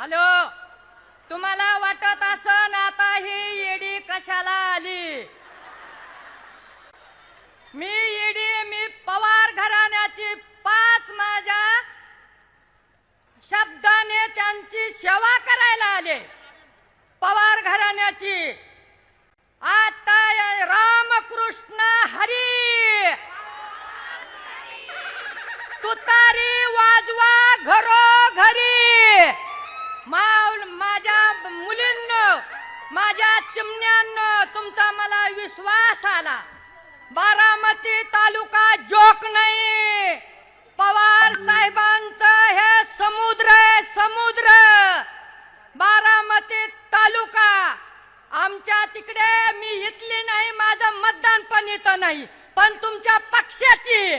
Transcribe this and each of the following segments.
Hello तुम्हाला वाटत असन आता ही येडी कशाला आली? मी ईडी मी पवार घराण्याची पाच माझ्या शब्दाने त्यांची सेवा करायला आले. पवार घराण्याची. आता रामकृष्ण हरी. तुतारी आला बारामती तालुका जोक नाही. पवार साहेबांचं हे समुद्र आहे समुद्र. बारामती तालुका. आमच्या तिकडे मी इथली नाही माझं मतदान पण इथं नाही पण तुमच्या पक्षाची.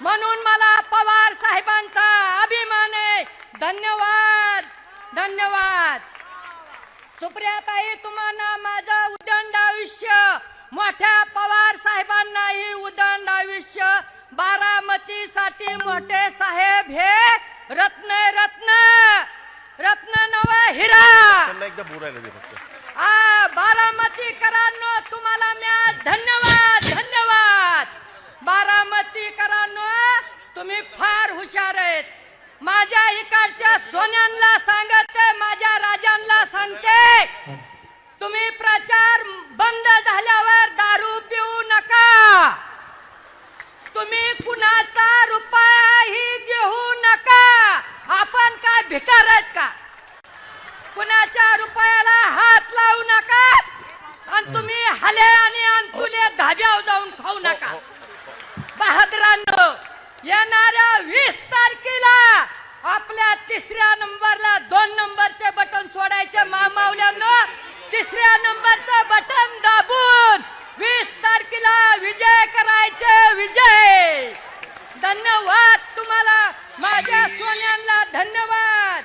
म्हणून मला पवार साहेबांचा अभिमान आहे. धन्यवाद धन्यवाद. सुप्रियाताई तुम्हाला माझं मोठे साहेब हे रत्न रत्न. रत्न नव हिरा. एकदा बोलायला दे फक्त. आ बारामतीकरांनो तुम्हाला मी धन्यवाद धन्यवाद. बारामतीकरांनो तुम्ही फार हुशार आहेत. माझ्या इकडच्या सोन्यांना सांगते मित्रांनो येणाऱ्या वीस तारखेला आपल्या तिसऱ्या नंबरला दोन नंबरचे बटन सोडायचे मामावल्यांनो तिसऱ्या नंबरचं बटन दाबून वीस तारखेला विजय करायचे विजय धन्यवाद तुम्हाला माझ्या सोन्यांना धन्यवाद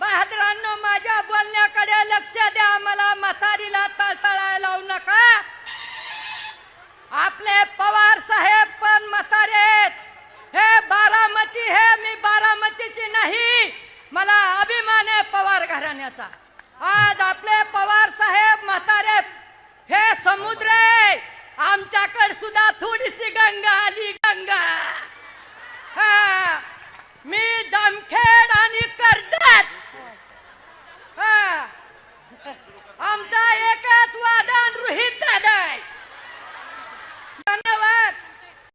बहादरांनो माझ्या बोलण्याकडे लक्ष द्या मला म्हातारीला तळतळायला लावू नका आपले पवार साहेब पण म्हातारे आहेत. हे बारामती हे मी बारामतीची नाही मला अभिमान आहे पवार घराण्याचा आज आपले पवार साहेब म्हातारे हे समुद्र आहे आमच्याकडे सुद्धा